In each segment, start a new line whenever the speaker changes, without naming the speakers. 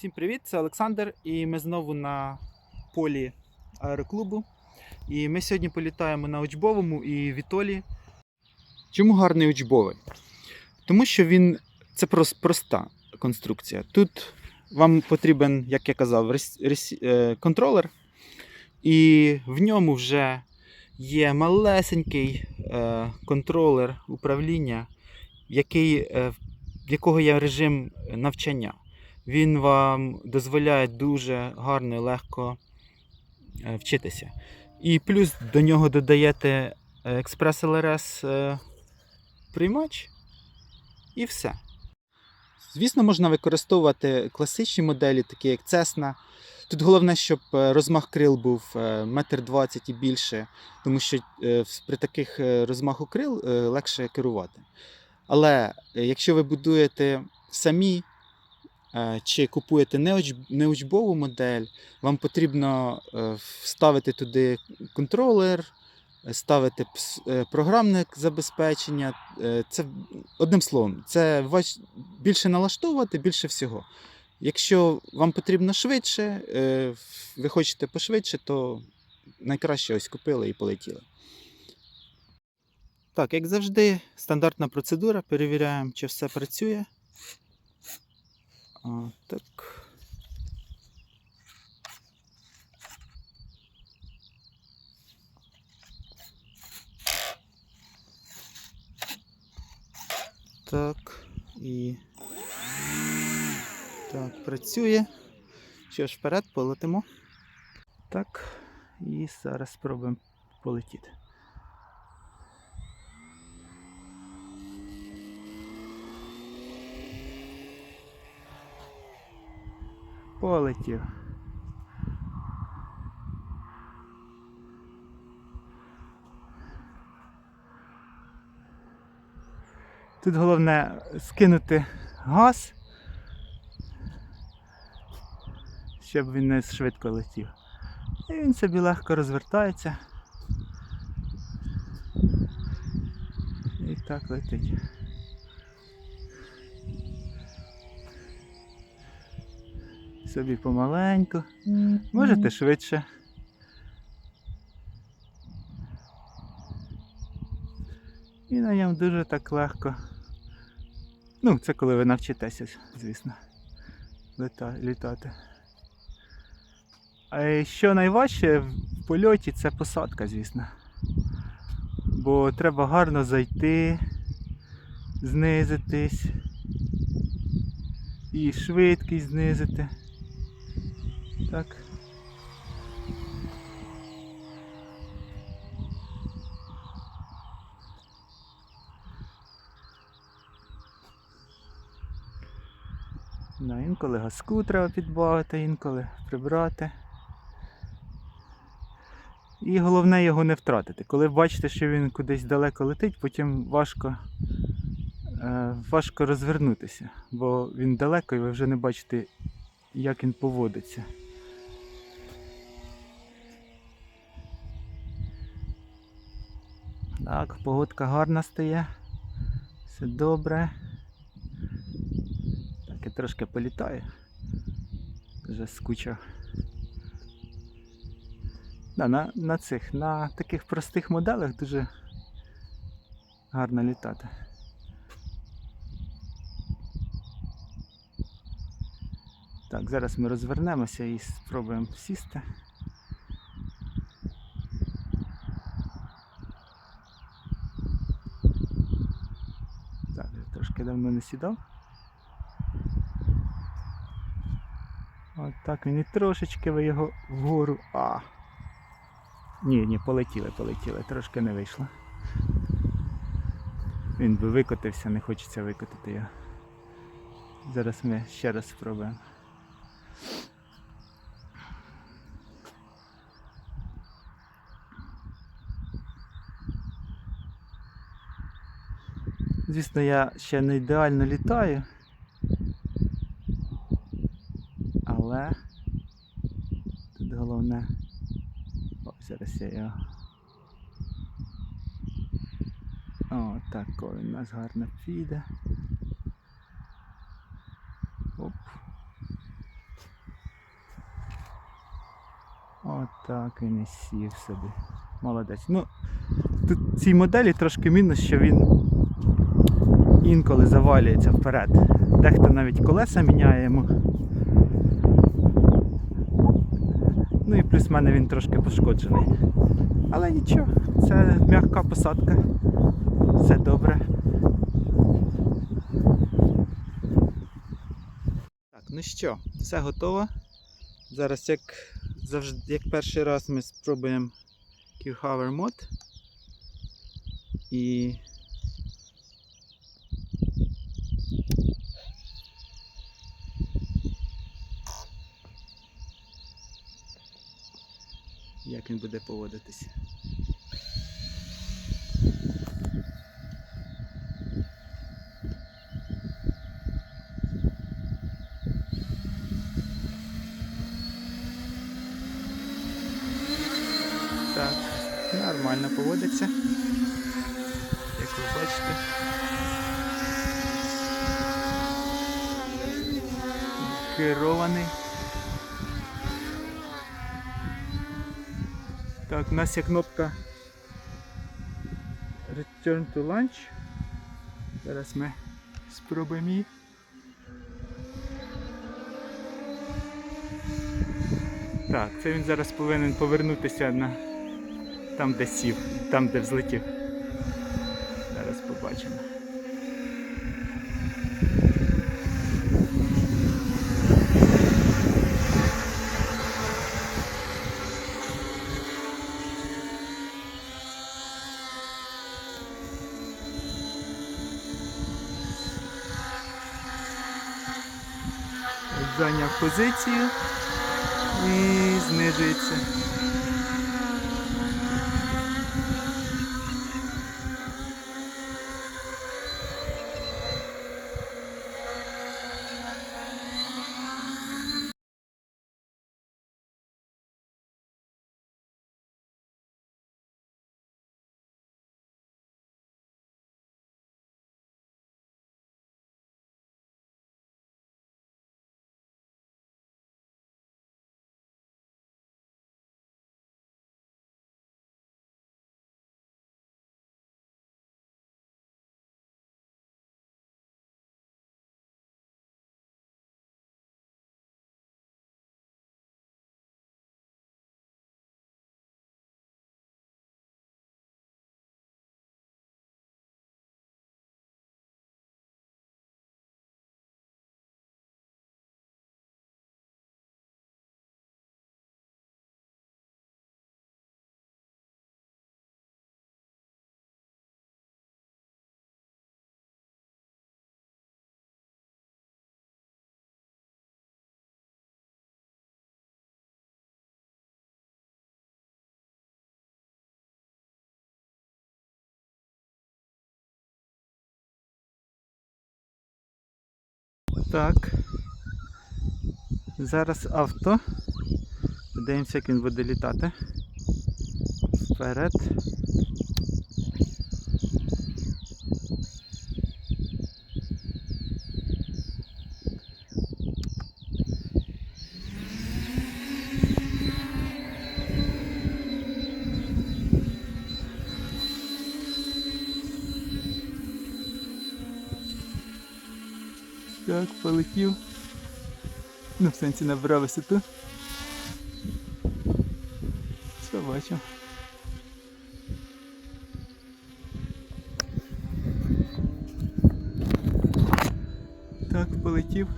Всім привіт, це Олександр, і ми знову на полі аероклубу. І ми сьогодні політаємо на учбовому і Вітолі. Чому гарний учбовий? Тому що він це прос- проста конструкція. Тут вам потрібен, як я казав, е, контролер, і в ньому вже є малесенький е, контролер управління, який, е, в якого є режим навчання. Він вам дозволяє дуже гарно і легко е, вчитися. І плюс до нього додаєте експрес ЛРС е, приймач і все. Звісно, можна використовувати класичні моделі, такі як Cessna. Тут головне, щоб е, розмах крил був е, метр двадцять і більше, тому що е, при таких е, розмаху крил е, легше керувати. Але е, якщо ви будуєте самі е, чи купуєте неучбову модель, вам потрібно е, вставити туди контролер, е, ставити е, програмне забезпечення. Е, Це одним словом, це більше налаштовувати, більше всього. Якщо вам потрібно швидше, е, ви хочете пошвидше, то найкраще ось купили і полетіли. Так, як завжди, стандартна процедура. Перевіряємо, чи все працює. А, так. Так, і. Так, працює. Що ж, вперед полетимо. Так, і зараз спробуємо полетіти. Полетів. Тут головне скинути газ, щоб він не швидко летів. І він собі легко розвертається. І так летить. Собі помаленьку. Можете швидше. І на ньому дуже так легко. Ну, це коли ви навчитеся, звісно, літати. А що найважче в польоті це посадка, звісно. Бо треба гарно зайти, знизитись і швидкість знизити. Так. Да, інколи газку треба підбавити, інколи прибрати. І головне його не втратити. Коли бачите, що він кудись далеко летить, потім важко, е, важко розвернутися, бо він далеко і ви вже не бачите, як він поводиться. Так, погодка гарна стає. Все добре. Так, я трошки політаю. Вже скучав. Да, на, на цих, на таких простих моделях дуже гарно літати. Так, зараз ми розвернемося і спробуємо сісти. Так, я трошки давно не сідав. От так він і трошечки ви його вгору. А. Ні, ні, полетіли, полетіли, трошки не вийшло. Він би викотився, не хочеться викотити його. Зараз ми ще раз спробуємо. Звісно, я ще не ідеально літаю, але тут головне... О, зараз я його. О, так у нас гарно піде. Оп. Отак і не сів собі. Молодець. Ну, тут в цій моделі трошки мінус, що він інколи завалюється вперед. Дехто навіть колеса міняє йому. Ну і плюс в мене він трошки пошкоджений. Але нічого, це м'яка посадка. Все добре. Так, ну що, все готово. Зараз, як завжди, як перший раз ми спробуємо Q-Hover мод. І як він буде поводитися. Так, нормально поводиться. Як ви бачите. Керований. Так, у нас є кнопка Return to Launch. Зараз ми спробуємо її. Так, це він зараз повинен повернутися на там, де сів, там, де взлетів. Зараз побачимо. Зайняв позицію і знижується. Так. Зараз авто. Подивимося, як він буде літати. Вперед. Так, полетів. Ну, в сенсі набрав висоту. Все бачу. Так, полетів.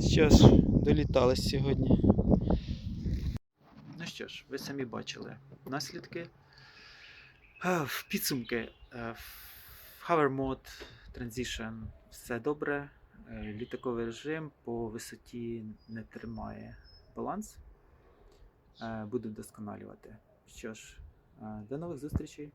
Що ж, долітали сьогодні. Ну що ж, ви самі бачили наслідки. В підсумки е, в Hover Mode Transition все добре. Е, Літаковий режим по висоті не тримає баланс. е, буду вдосконалювати. Що ж, е, до нових зустрічей!